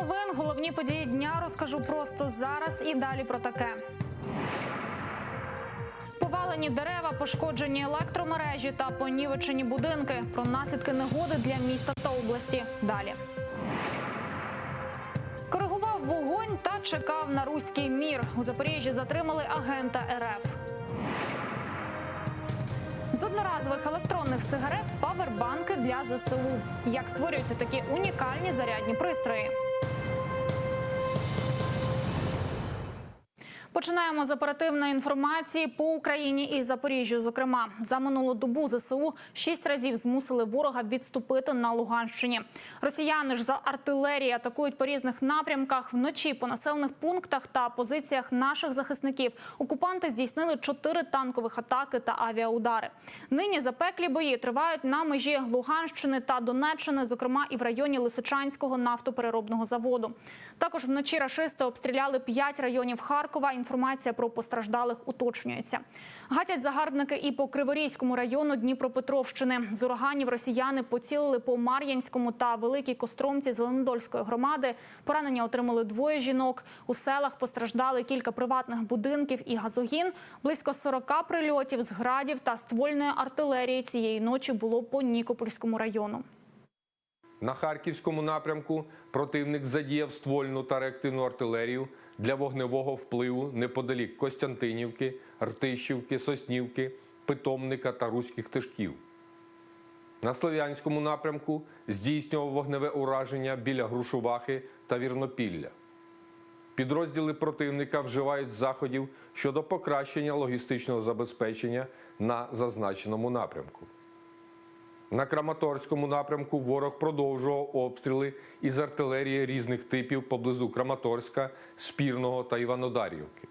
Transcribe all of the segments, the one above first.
новин. Головні події дня розкажу просто зараз і далі про таке. Повалені дерева, пошкоджені електромережі та понівечені будинки. Про наслідки негоди для міста та області. Далі. Коригував вогонь та чекав на руський мір. У Запоріжжі затримали агента РФ. З одноразових електронних сигарет павербанки для ЗСУ. Як створюються такі унікальні зарядні пристрої? Починаємо з оперативної інформації по Україні і Запоріжжю. Зокрема, за минулу добу ЗСУ шість разів змусили ворога відступити на Луганщині. Росіяни ж за артилерії атакують по різних напрямках. Вночі по населених пунктах та позиціях наших захисників окупанти здійснили чотири танкових атаки та авіаудари. Нині запеклі бої тривають на межі Луганщини та Донеччини, зокрема і в районі Лисичанського нафтопереробного заводу. Також вночі рашисти обстріляли п'ять районів Харкова. Інформація про постраждалих уточнюється. Гатять загарбники і по Криворізькому району Дніпропетровщини. З ураганів росіяни поцілили по Мар'янському та Великій Костромці Зеленодольської громади. Поранення отримали двоє жінок. У селах постраждали кілька приватних будинків і газогін. Близько 40 прильотів з градів та ствольної артилерії цієї ночі було по Нікопольському району. На харківському напрямку противник задіяв ствольну та реактивну артилерію для вогневого впливу неподалік Костянтинівки, Ртищівки, Соснівки, Питомника та Руських Тишків. На Слов'янському напрямку здійснював вогневе ураження біля Грушувахи та Вірнопілля. Підрозділи противника вживають заходів щодо покращення логістичного забезпечення на зазначеному напрямку. На Краматорському напрямку ворог продовжував обстріли із артилерії різних типів поблизу Краматорська, Спірного та Іванодарівки.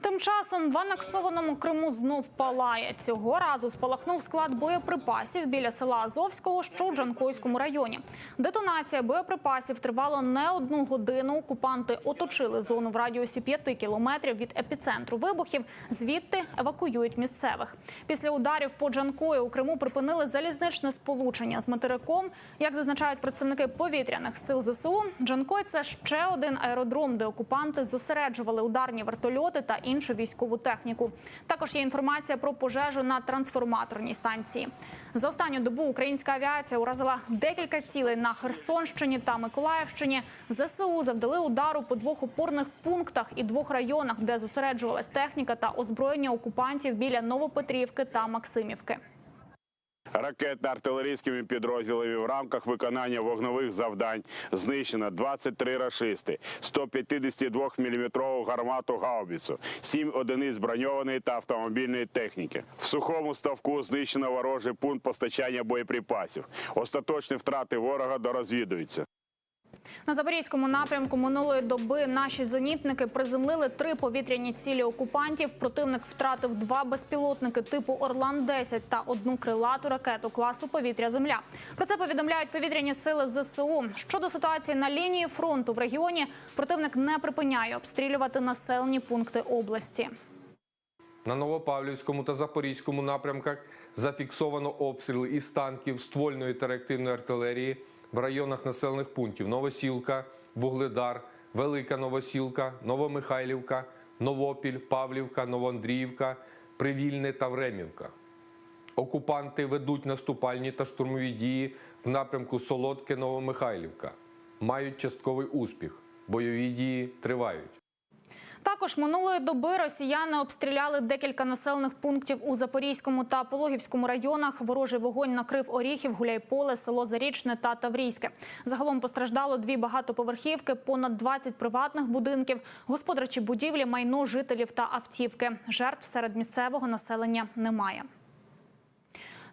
Тим часом в анексованому Криму знов палає. Цього разу спалахнув склад боєприпасів біля села Азовського, що у Джанкойському районі. Детонація боєприпасів тривала не одну годину. Окупанти оточили зону в радіусі 5 кілометрів від епіцентру вибухів. Звідти евакуюють місцевих. Після ударів по Джанкою у Криму припинили залізничне сполучення з материком. Як зазначають представники повітряних сил ЗСУ, Джанкой це ще один аеродром, де окупанти зосереджували ударні вертольоти та іншу військову техніку. Також є інформація про пожежу на трансформаторній станції. За останню добу українська авіація уразила декілька цілей на Херсонщині та Миколаївщині. ЗСУ завдали удару по двох опорних пунктах і двох районах, де зосереджувалась техніка та озброєння окупантів біля Новопетрівки та Максимівки. Ракетно-артилерійськими підрозділами в рамках виконання вогневих завдань знищено 23 рашисти, 152 мм гармату гаубіцу, 7 одиниць броньованої та автомобільної техніки. В сухому ставку знищено ворожий пункт постачання боєприпасів. Остаточні втрати ворога дорозвідуються. На запорізькому напрямку минулої доби наші зенітники приземлили три повітряні цілі окупантів. Противник втратив два безпілотники типу Орлан 10 та одну крилату ракету класу повітря Земля. Про це повідомляють повітряні сили ЗСУ. Щодо ситуації на лінії фронту в регіоні, противник не припиняє обстрілювати населені пункти області. На Новопавлівському та Запорізькому напрямках зафіксовано обстріли із танків, ствольної та реактивної артилерії в районах населених пунктів Новосілка, Вугледар, Велика Новосілка, Новомихайлівка, Новопіль, Павлівка, Новоандріївка, Привільне та Времівка. Окупанти ведуть наступальні та штурмові дії в напрямку Солодке Новомихайлівка. Мають частковий успіх. Бойові дії тривають. Також минулої доби росіяни обстріляли декілька населених пунктів у Запорізькому та Пологівському районах. Ворожий вогонь накрив Оріхів, Гуляйполе, село Зарічне та Таврійське. Загалом постраждало дві багатоповерхівки, понад 20 приватних будинків, господарчі будівлі, майно жителів та автівки. Жертв серед місцевого населення немає.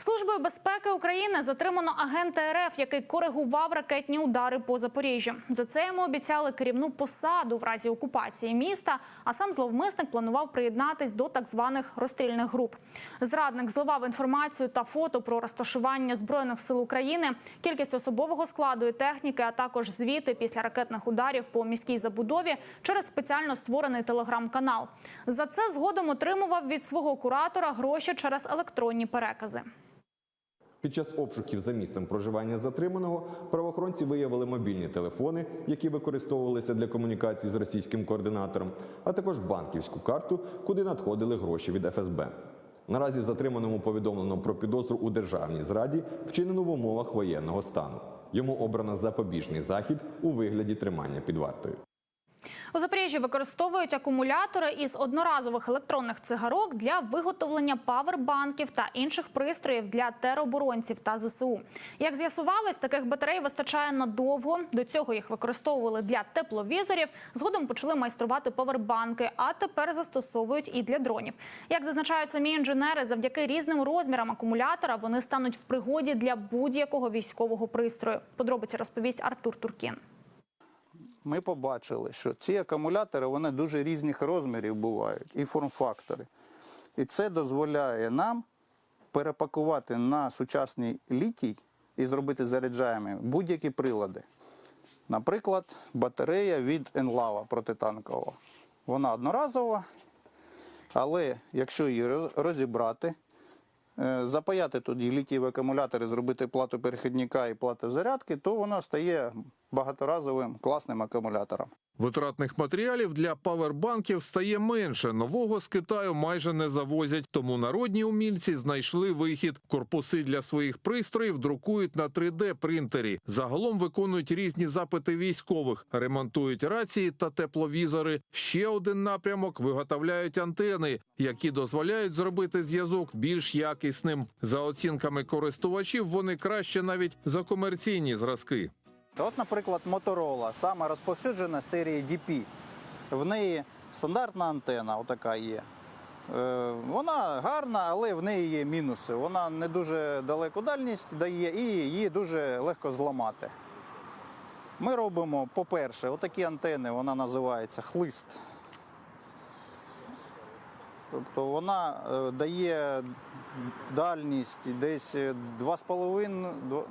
Службою безпеки України затримано агента РФ, який коригував ракетні удари по Запоріжжю. За це йому обіцяли керівну посаду в разі окупації міста. А сам зловмисник планував приєднатись до так званих розстрільних груп. Зрадник зливав інформацію та фото про розташування збройних сил України, кількість особового складу і техніки, а також звіти після ракетних ударів по міській забудові через спеціально створений телеграм-канал. За це згодом отримував від свого куратора гроші через електронні перекази. Під час обшуків за місцем проживання затриманого правоохоронці виявили мобільні телефони, які використовувалися для комунікації з російським координатором, а також банківську карту, куди надходили гроші від ФСБ. Наразі затриманому повідомлено про підозру у державній зраді, вчинену в умовах воєнного стану. Йому обрано запобіжний захід у вигляді тримання під вартою. У Запоріжжі використовують акумулятори із одноразових електронних цигарок для виготовлення павербанків та інших пристроїв для тероборонців та ЗСУ. Як з'ясувалось, таких батарей вистачає надовго. До цього їх використовували для тепловізорів. Згодом почали майструвати павербанки, а тепер застосовують і для дронів. Як зазначають самі інженери, завдяки різним розмірам акумулятора вони стануть в пригоді для будь-якого військового пристрою. Подробиці розповість Артур Туркін. Ми побачили, що ці акумулятори вони дуже різних розмірів бувають і форм-фактори. І це дозволяє нам перепакувати на сучасний літій і зробити заряджаємими будь-які прилади. Наприклад, батарея від Енлава протитанкова. Вона одноразова, але якщо її розібрати, запаяти туди літієві акумулятори, зробити плату перехідника і плату зарядки, то вона стає багаторазовим класним акумулятором. Витратних матеріалів для павербанків стає менше. Нового з Китаю майже не завозять. Тому народні умільці знайшли вихід. Корпуси для своїх пристроїв друкують на 3D-принтері. Загалом виконують різні запити військових, ремонтують рації та тепловізори. Ще один напрямок виготовляють антени, які дозволяють зробити зв'язок більш якісним. За оцінками користувачів, вони краще навіть за комерційні зразки. От, наприклад, Motorola, сама розповсюджена серія DP. В неї стандартна антена, отака є. Е, Вона гарна, але в неї є мінуси. Вона не дуже далеку дальність дає і її дуже легко зламати. Ми робимо, по-перше, отакі антени, вона називається хлист. Тобто вона е, дає дальність десь 2,5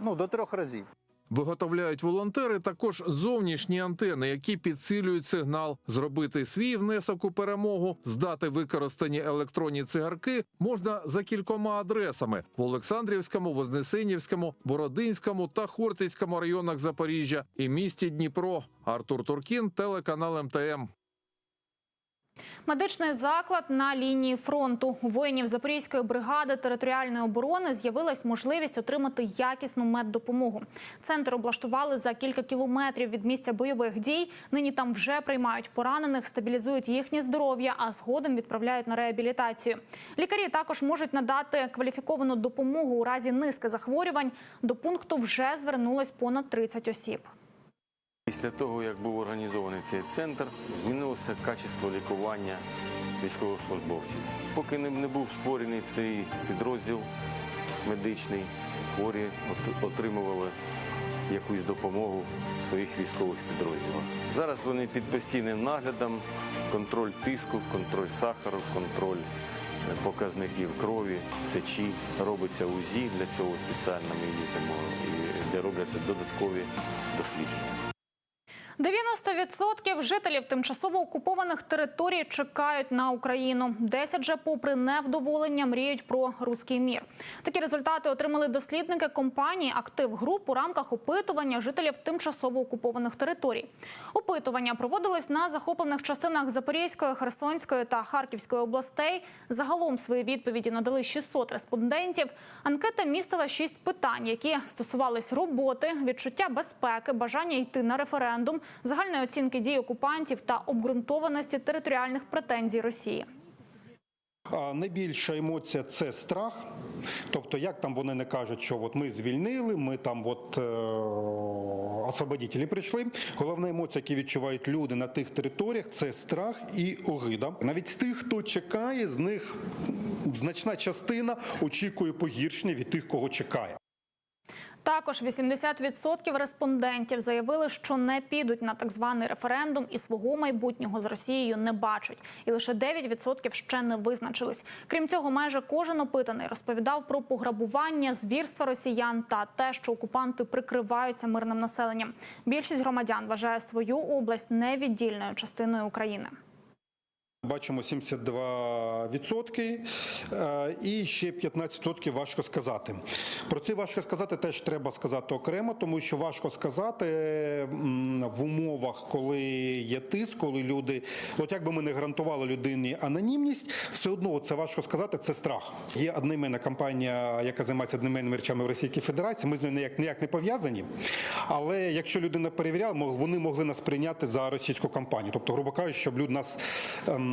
ну, до 3 разів. Виготовляють волонтери також зовнішні антени, які підсилюють сигнал. Зробити свій внесок у перемогу, здати використані електронні цигарки можна за кількома адресами: в Олександрівському, Вознесенівському, Бородинському та Хортицькому районах Запоріжжя і місті Дніпро. Артур Туркін, телеканал МТМ. Медичний заклад на лінії фронту у воїнів Запорізької бригади територіальної оборони з'явилась можливість отримати якісну меддопомогу. Центр облаштували за кілька кілометрів від місця бойових дій. Нині там вже приймають поранених, стабілізують їхнє здоров'я, а згодом відправляють на реабілітацію. Лікарі також можуть надати кваліфіковану допомогу у разі низки захворювань. До пункту вже звернулось понад 30 осіб. Після того, як був організований цей центр, змінилося качество лікування військовослужбовців. Поки не був створений цей підрозділ медичний, хворі отримували якусь допомогу в своїх військових підрозділах. Зараз вони під постійним наглядом, контроль тиску, контроль сахару, контроль е, показників крові, сечі. Робиться УЗІ, для цього спеціально ми їздимо, де робляться додаткові дослідження. 90% жителів тимчасово окупованих територій чекають на Україну. 10 же, попри невдоволення, мріють про руський мір. Такі результати отримали дослідники компанії Актив Груп у рамках опитування жителів тимчасово окупованих територій. Опитування проводилось на захоплених частинах Запорізької, Херсонської та Харківської областей. Загалом свої відповіді надали 600 респондентів. Анкета містила 6 питань, які стосувались роботи, відчуття безпеки, бажання йти на референдум, загальної оцінки дій окупантів та обґрунтованості територіальних претензій Росії. Найбільша емоція це страх. Тобто, як там вони не кажуть, що от ми звільнили, ми там от е, освободителі прийшли. Головна емоція, яку відчувають люди на тих територіях, це страх і огида. Навіть з тих, хто чекає, з них значна частина очікує погіршення від тих, кого чекає. Також 80% респондентів заявили, що не підуть на так званий референдум і свого майбутнього з Росією не бачать. І лише 9% ще не визначились. Крім цього, майже кожен опитаний розповідав про пограбування, звірства росіян та те, що окупанти прикриваються мирним населенням. Більшість громадян вважає свою область невіддільною частиною України. Бачимо 72% е, і ще 15% важко сказати. Про це важко сказати теж треба сказати окремо, тому що важко сказати в умовах, коли є тиск, коли люди, от як би ми не гарантували людині анонімність, все одно це важко сказати, це страх. Є одноіменна компанія, яка займається одноіменними речами в Російській Федерації. Ми з нею ніяк, ніяк не пов'язані. Але якщо людина перевіряла, вони могли нас прийняти за російську компанію. Тобто, грубо кажучи, щоб люди нас ем,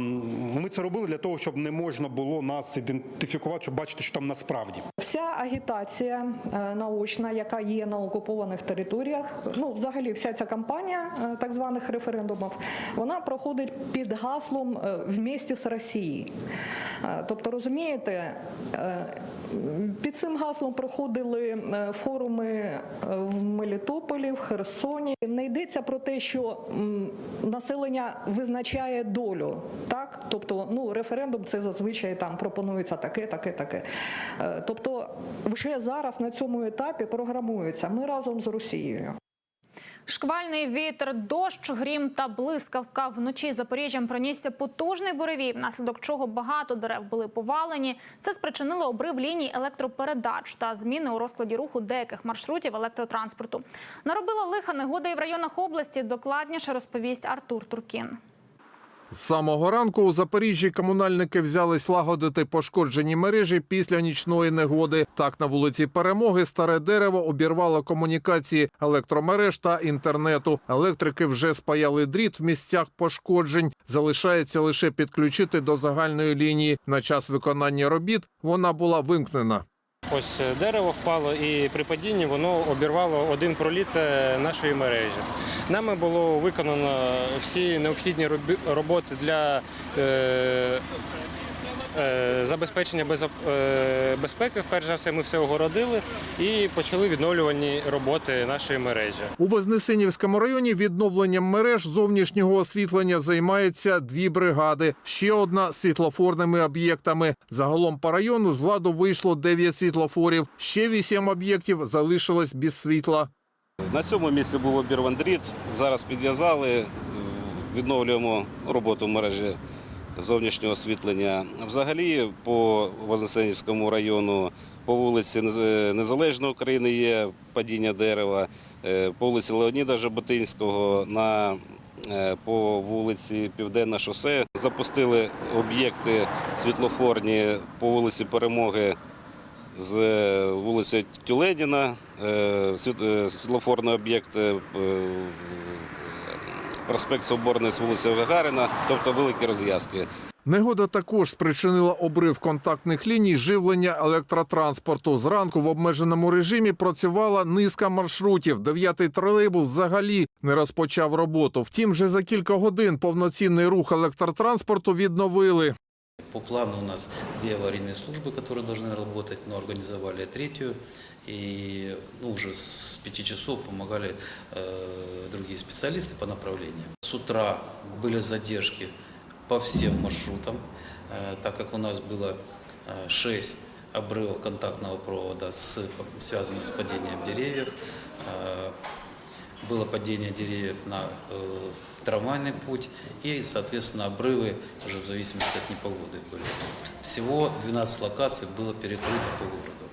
ми це робили для того, щоб не можна було нас ідентифікувати, щоб бачити, що там насправді. Вся агітація е, наочна, яка є на окупованих територіях, ну взагалі вся ця кампанія е, так званих референдумів, вона проходить під гаслом е, «Вместе з Росією». Е, Тобто, розумієте, під цим гаслом проходили форуми в Мелітополі, в Херсоні. Не йдеться про те, що населення визначає долю. Так, тобто, ну референдум це зазвичай там пропонується таке, таке, таке. Е, Тобто, вже зараз на цьому етапі програмується. Ми разом з Росією. Шквальний вітер, дощ, грім та блискавка. Вночі Запоріжжям пронісся потужний буревій, внаслідок чого багато дерев були повалені. Це спричинило обрив ліній електропередач та зміни у розкладі руху деяких маршрутів електротранспорту. Наробила лиха негода і в районах області. Докладніше розповість Артур Туркін. З самого ранку у Запоріжжі комунальники взялись лагодити пошкоджені мережі після нічної негоди. Так, на вулиці Перемоги старе дерево обірвало комунікації електромереж та інтернету. Електрики вже спаяли дріт в місцях пошкоджень. Залишається лише підключити до загальної лінії. На час виконання робіт вона була вимкнена. Ось е, дерево впало, і при падінні воно обірвало один проліт е, нашої мережі. Нами було виконано всі необхідні роботи для е, забезпечення безо- е, безпеки. Вперше за все, ми все огородили і почали відновлювані роботи нашої мережі. У Вознесенівському районі відновленням мереж зовнішнього освітлення займається дві бригади. Ще одна світлофорними об'єктами. Загалом по району з ладу вийшло 9 світлофорів. Ще 8 об'єктів залишилось без світла. На цьому місці був обірван дріт. Зараз підв'язали, е, відновлюємо роботу мережі зовнішнього освітлення. Взагалі, по Вознесенівському району, по вулиці Нез- Незалежної України є падіння дерева, е, по вулиці Леоніда Жаботинського, на, е, по вулиці Південне шосе. Запустили об'єкти світлофорні по вулиці Перемоги з е, вулиці Тюленіна, світ- світлофорний об'єкт проспект Соборний з вулиці Гагарина, тобто великі розв'язки. Негода також спричинила обрив контактних ліній живлення електротранспорту. Зранку в обмеженому режимі працювала низка маршрутів. Дев'ятий тролейбус взагалі не розпочав роботу. Втім, вже за кілька годин повноцінний рух електротранспорту відновили. По плану у нас две аварийные службы, которые должны работать, но организовали третью. И ну, уже с 5 часов помогали э, другие специалисты по направлениям. С утра были задержки по всем маршрутам, э, так как у нас было 6 обрывов контактного провода, с, связанных с падением деревьев. Э, было падение деревьев на э, трамвайный путь и, соответственно, обрывы уже в зависимости от непогоды были. Всего 12 локаций было перекрыто по городу.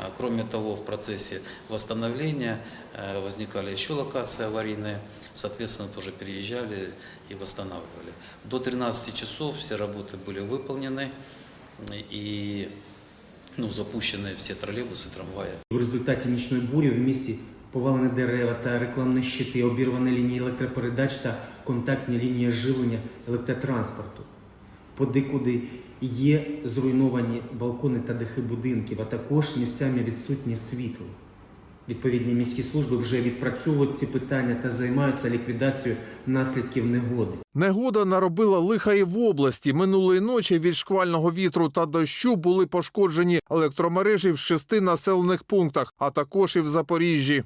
А, Кроме того, в процессе восстановления э, возникали еще локации аварийные, соответственно, тоже переезжали и восстанавливали. До 13 часов все работы были выполнены и ну, запущены все троллейбусы, трамваи. В результаті нічної бурі в місті повалені дерева та рекламні щити, обірвані лінії електропередач та контактні лінії живлення електротранспорту. Подекуди є зруйновані балкони та дахи будинків, а також місцями відсутнє світло. Відповідні міські служби вже відпрацьовують ці питання та займаються ліквідацією наслідків негоди. Негода наробила лиха і в області. Минулої ночі від шквального вітру та дощу були пошкоджені електромережі в шести населених пунктах, а також і в Запоріжжі.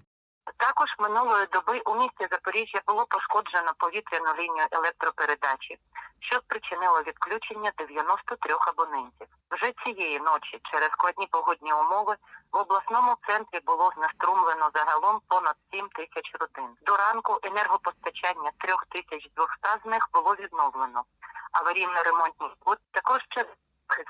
Також минулої доби у місті Запоріжжя було пошкоджено повітряну лінію електропередачі, що спричинило відключення 93 абонентів. Вже цієї ночі через складні погодні умови в обласному центрі було знеструмлено загалом понад 7 тисяч родин. До ранку енергопостачання 3200 з них було відновлено. аварійно-ремонтні. Також ще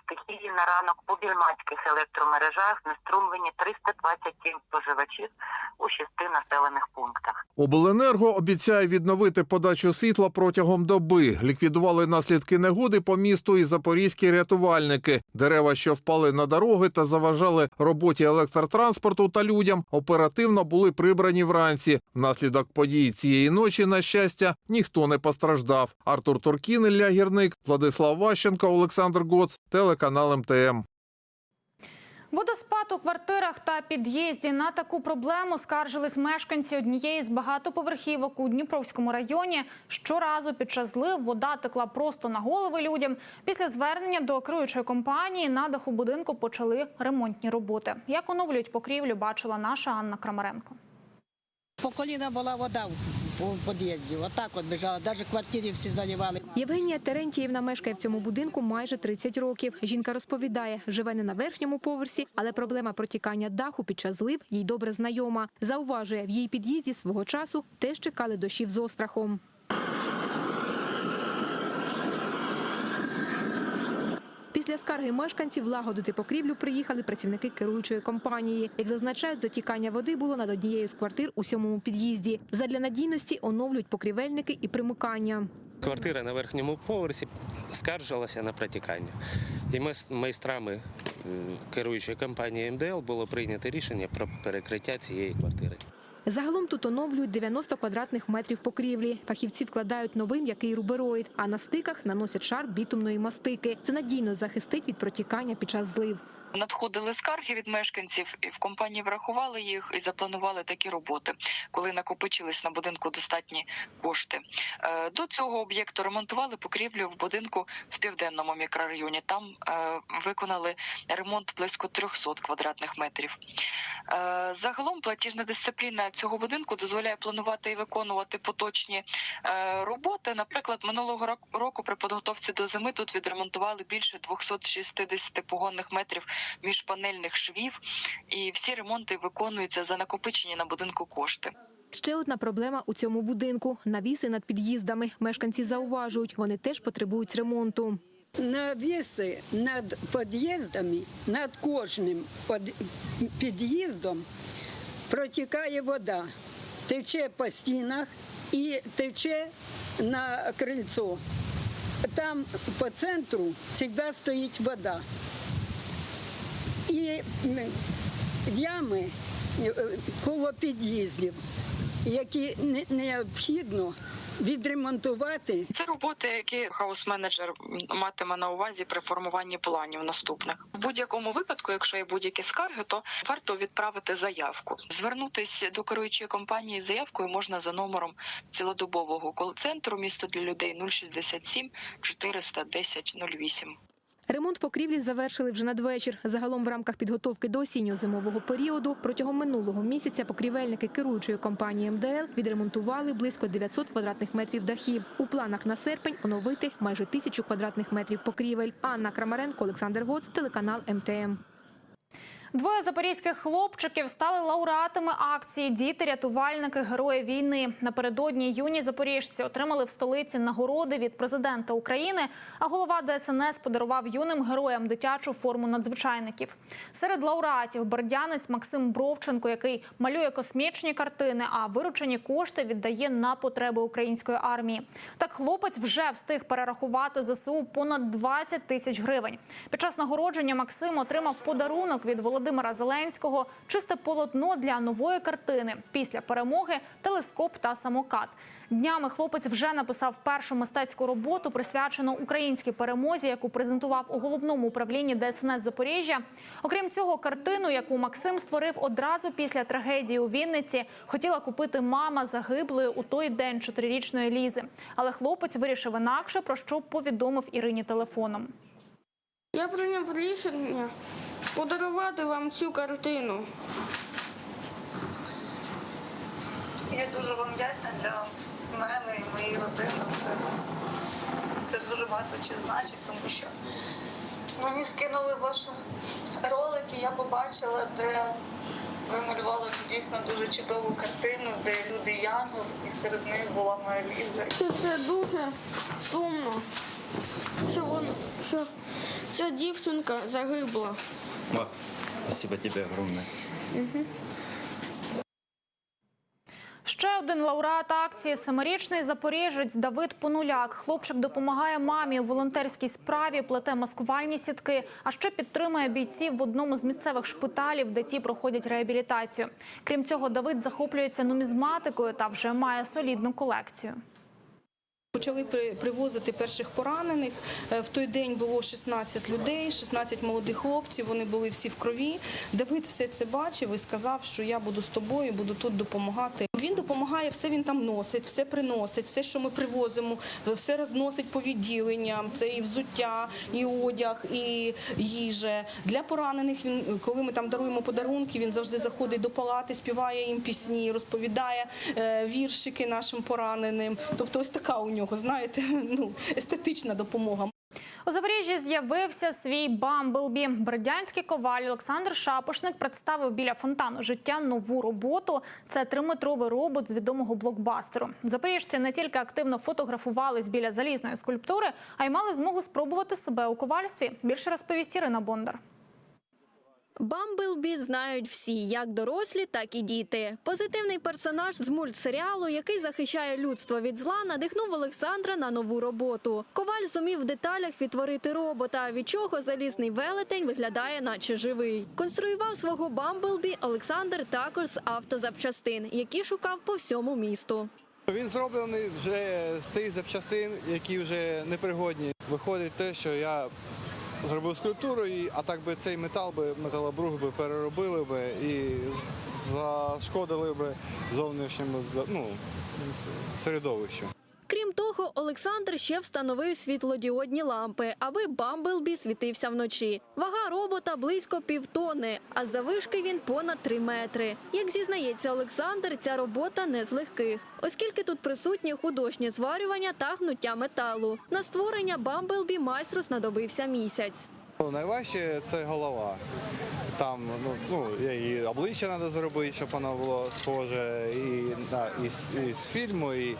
стихії на ранок у більмацьких електромережах знеструмлені 327 споживачів у шести населених пунктах. Обленерго обіцяє відновити подачу світла протягом доби. Ліквідували наслідки негоди по місту і запорізькі рятувальники. Дерева, що впали на дороги та заважали роботі електротранспорту та людям, оперативно були прибрані вранці. Внаслідок подій цієї ночі, на щастя, ніхто не постраждав. Артур Туркін, Ілля Гірник, Владислав Ващенко, Олександр Гоц, телеканал МТМ. Водоспад у квартирах та під'їзді на таку проблему скаржились мешканці однієї з багатоповерхівок у Дніпровському районі. Щоразу під час злив вода текла просто на голови людям. Після звернення до керуючої компанії на даху будинку почали ремонтні роботи. Як оновлюють покрівлю, бачила наша Анна Крамаренко. По коліна була вода у під'їзді. Отак от біжала. Навіть квартири всі заливали. Євгенія Терентіївна мешкає в цьому будинку майже 30 років. Жінка розповідає, живе не на верхньому поверсі, але проблема протікання даху під час злив їй добре знайома. Зауважує, в її під'їзді свого часу теж чекали дощів з острахом. Після скарги мешканців лагодити покрівлю приїхали працівники керуючої компанії. Як зазначають, затікання води було над однією з квартир у сьомому під'їзді. Задля надійності оновлюють покрівельники і примикання. Квартира на верхньому поверсі скаржилася на протікання. І ми з майстрами е, керуючої компанії МДЛ було прийнято рішення про перекриття цієї квартири. Загалом тут оновлюють 90 квадратних метрів покрівлі. Фахівці вкладають новий м'який рубероїд, а на стиках наносять шар бітумної мастики. Це надійно захистить від протікання під час злив. Надходили скарги від мешканців, і в компанії врахували їх і запланували такі роботи, коли накопичились на будинку достатні кошти. Е, До цього об'єкту ремонтували покрівлю в будинку в південному мікрорайоні. Там е, виконали ремонт близько 300 квадратних метрів. Е, Загалом платіжна дисципліна цього будинку дозволяє планувати і виконувати поточні роботи. Наприклад, минулого рок- року при підготовці до зими тут відремонтували більше 260 погонних метрів міжпанельних швів, і всі ремонти виконуються за накопичені на будинку кошти. Ще одна проблема у цьому будинку – навіси над під'їздами. Мешканці зауважують, вони теж потребують ремонту. Навіси над під'їздами, над кожним під'їздом протікає вода, тече по стінах і тече на крильцо. Там по центру завжди стоїть вода. І ями е, коло під'їздів, які необхідно відремонтувати. Це роботи, які хаус-менеджер матиме на увазі при формуванні планів наступних. В будь-якому випадку, якщо є будь-які скарги, то варто відправити заявку. Звернутися до керуючої компанії з заявкою можна за номером цілодобового кол-центру місто для людей 067 410 08. Ремонт покрівлі завершили вже надвечір. Загалом в рамках підготовки до осінньо-зимового періоду протягом минулого місяця покрівельники керуючої компанії МДЛ відремонтували близько 900 квадратних метрів дахів. У планах на серпень оновити майже тисячу квадратних метрів покрівель. Анна Крамаренко, Олександр Гоц, телеканал МТМ. Двоє запорізьких хлопчиків стали лауреатами акції Діти, рятувальники, герої війни. Напередодні юні запоріжці отримали в столиці нагороди від президента України. А голова ДСНС подарував юним героям дитячу форму надзвичайників. Серед лауреатів бердянець Максим Бровченко, який малює космічні картини, а виручені кошти віддає на потреби української армії. Так хлопець вже встиг перерахувати ЗСУ понад 20 тисяч гривень. Під час нагородження Максим отримав подарунок від Володимира Зеленського, чисте полотно для нової картини. Після перемоги телескоп та самокат. Днями хлопець вже написав першу мистецьку роботу, присвячену українській перемозі, яку презентував у головному управлінні ДСНС Запоріжжя. Окрім цього, картину, яку Максим створив одразу після трагедії у Вінниці, хотіла купити мама загиблої у той день чотирирічної Лізи. Але хлопець вирішив інакше, про що повідомив Ірині телефоном. Я прийняв рішення подарувати вам цю картину. Я дуже вам вдячна для мене і моєї родини. Це, це дуже багато чи значить, тому що мені скинули ваші ролики, я побачила, де ви малювали дійсно дуже чудову картину, де люди янгол, і серед них була моя Ліза. Це, це дуже сумно. що вона, що ця дівчинка загибла. Макс, спасибо тебе огромное. Ще один лауреат акції семирічний запоріжець Давид Понуляк. Хлопчик допомагає мамі у волонтерській справі, плете маскувальні сітки, а ще підтримує бійців в одному з місцевих шпиталів, де ті проходять реабілітацію. Крім цього, Давид захоплюється нумізматикою та вже має солідну колекцію. Почали при- привозити перших поранених. Е, В той день було 16 людей, 16 молодих хлопців. Вони були всі в крові. Давид все це бачив і сказав, що я буду з тобою, буду тут допомагати. Він допомагає, все він там носить, все приносить, все, що ми привозимо, все розносить по відділенням. Це і взуття, і одяг, і їжа. Для поранених він, коли ми там даруємо подарунки, він завжди заходить до палати, співає їм пісні, розповідає е, віршики нашим пораненим. Тобто, ось така у нього, знаєте, ну естетична допомога. У Запоріжжі з'явився свій Бамблбі. Бердянський коваль Олександр Шапошник представив біля фонтану життя нову роботу. Це триметровий робот з відомого блокбастеру. Запоріжці не тільки активно фотографувались біля залізної скульптури, а й мали змогу спробувати себе у ковальстві. Більше розповість Ірина Бондар. Бамблбі знають всі, як дорослі, так і діти. Позитивний персонаж з мультсеріалу, який захищає людство від зла, надихнув Олександра на нову роботу. Коваль зумів в деталях відтворити робота, від чого залізний велетень виглядає, наче живий. Конструював свого Бамблбі Олександр також з автозапчастин, які шукав по всьому місту. Він зроблений вже з тих запчастин, які вже непригодні. Виходить те, що я зробив скульптуру, і, а так би цей метал би металобрух би переробили би і зашкодили би зовнішньому ну, середовищу. Крім того, Олександр ще встановив світлодіодні лампи, аби Бамблбі світився вночі. Вага робота близько півтони, а завишки він понад три метри. Як зізнається Олександр, ця робота не з легких, оскільки тут присутнє художнє зварювання та гнуття металу. На створення Бамблбі майстру знадобився місяць. Ну, Найважче це голова. Там ну, ну, обличчя треба зробити, щоб воно було схоже, і з фільму, і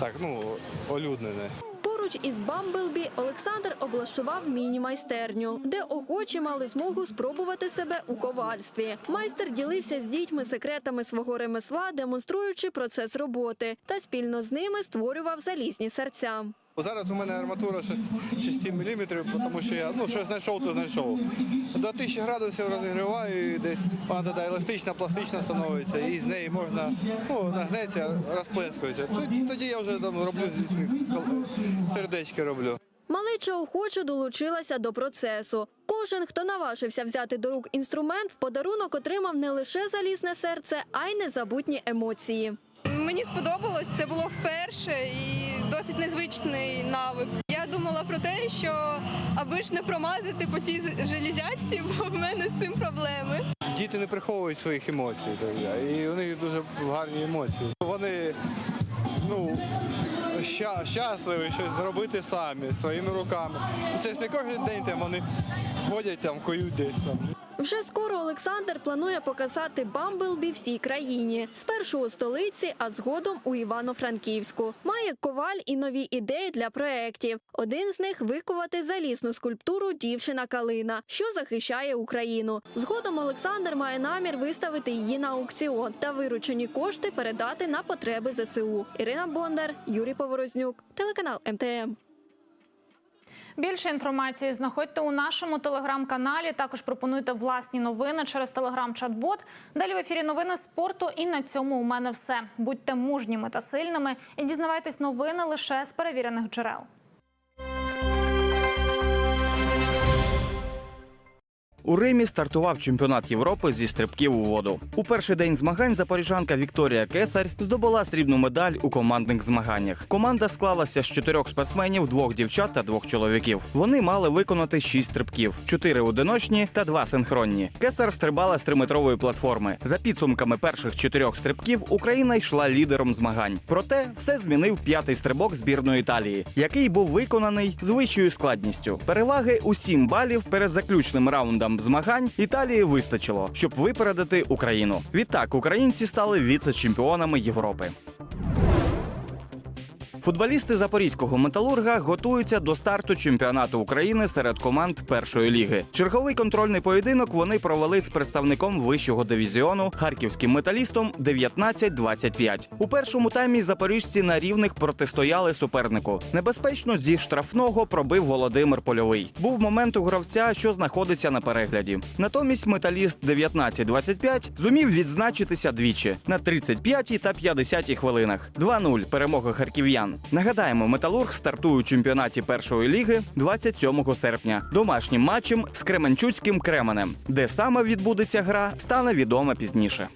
так, ну, олюднене. Поруч із Бамблбі Олександр облаштував міні-майстерню, де охочі мали змогу спробувати себе у ковальстві. Майстер ділився з дітьми секретами свого ремесла, демонструючи процес роботи, та спільно з ними створював залізні серця. Зараз у мене арматура 6, мм, тому що я ну, що знайшов, то знайшов. До 1000 градусів розігріваю і десь вона еластична, пластична становиться, і з неї можна ну, нагнеться, розплескується. Тоді- я вже там роблю сердечки роблю. Малеча охоче долучилася до процесу. Кожен, хто наважився взяти до рук інструмент, в подарунок отримав не лише залізне серце, а й незабутні емоції. Мені сподобалось, це було вперше і досить незвичний навик. Я думала про те, що аби ж не промазати по цій железячці, бо в мене з цим проблеми. Діти не приховують своїх емоцій, і у них дуже гарні емоції. Вони ну, ща- щасливі щось зробити самі своїми руками. Це ж не кожен день там вони ходять там, коють десь там. Вже скоро Олександр планує показати Бамблбі всій країні. Спершу у столиці, а згодом у Івано-Франківську. Має коваль і нові ідеї для проєктів. Один з них викувати залізну скульптуру Дівчина Калина, що захищає Україну. Згодом Олександр має намір виставити її на аукціон та виручені кошти передати на потреби ЗСУ. Ірина Бондар, Юрій Поворознюк, телеканал МТМ. Більше інформації знаходьте у нашому телеграм-каналі. Також пропонуйте власні новини через телеграм-чат-бот. Далі в ефірі новини спорту. І на цьому у мене все. Будьте мужніми та сильними і дізнавайтесь новини лише з перевірених джерел. У Римі стартував чемпіонат Європи зі стрибків у воду. У перший день змагань запоріжанка Вікторія Кесар здобула срібну медаль у командних змаганнях. Команда склалася з чотирьох спортсменів, двох дівчат та двох чоловіків. Вони мали виконати шість стрибків: чотири одиночні та два синхронні. Кесар стрибала з триметрової платформи. За підсумками перших чотирьох стрибків Україна йшла лідером змагань. Проте все змінив п'ятий стрибок збірної Італії, який був виконаний з вищою складністю. Переваги у сім балів перед заключним раундом змагань Італії вистачило, щоб випередити Україну. Відтак українці стали віце-чемпіонами Європи. Футболісти запорізького металурга готуються до старту чемпіонату України серед команд першої ліги. Черговий контрольний поєдинок вони провели з представником вищого дивізіону харківським металістом 19-25. У першому таймі запоріжці на рівних протистояли супернику. Небезпечно зі штрафного пробив Володимир Польовий. Був момент у гравця, що знаходиться на перегляді. Натомість металіст 19-25 зумів відзначитися двічі на 35-й та 50-й хвилинах. 2-0 перемога харків'ян. Нагадаємо, металург стартує у чемпіонаті першої ліги 27 серпня домашнім матчем з Кременчуцьким Кременем. Де саме відбудеться гра, стане відомо пізніше.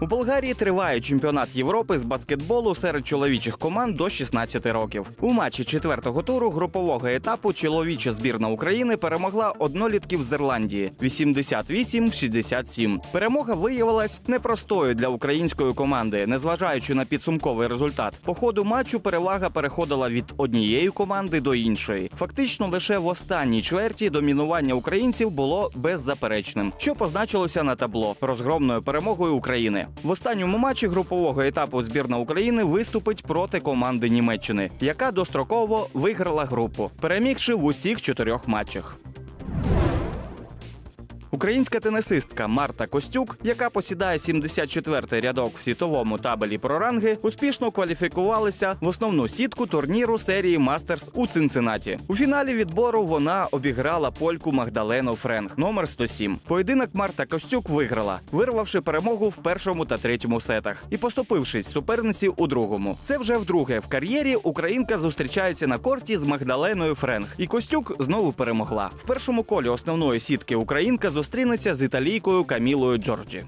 У Болгарії триває чемпіонат Європи з баскетболу серед чоловічих команд до 16 років. У матчі четвертого туру групового етапу чоловіча збірна України перемогла однолітків з Ірландії 88-67. Перемога виявилась непростою для української команди, незважаючи на підсумковий результат. По ходу матчу перевага переходила від однієї команди до іншої. Фактично, лише в останній чверті домінування українців було беззаперечним, що позначилося на табло розгромною перемогою України. В останньому матчі групового етапу збірна України виступить проти команди Німеччини, яка достроково виграла групу, перемігши в усіх чотирьох матчах. Українська тенісистка Марта Костюк, яка посідає 74-й рядок в світовому табелі про ранги, успішно кваліфікувалася в основну сітку турніру серії Мастерс у Цинциннаті. У фіналі відбору вона обіграла польку Магдалену Френг номер 107. Поєдинок Марта Костюк виграла, вирвавши перемогу в першому та третьому сетах і поступившись суперниці у другому. Це вже вдруге в кар'єрі українка зустрічається на корті з Магдаленою Френг. І Костюк знову перемогла. В першому колі основної сітки українка зустрінеться з італійкою Камілою Джорджі.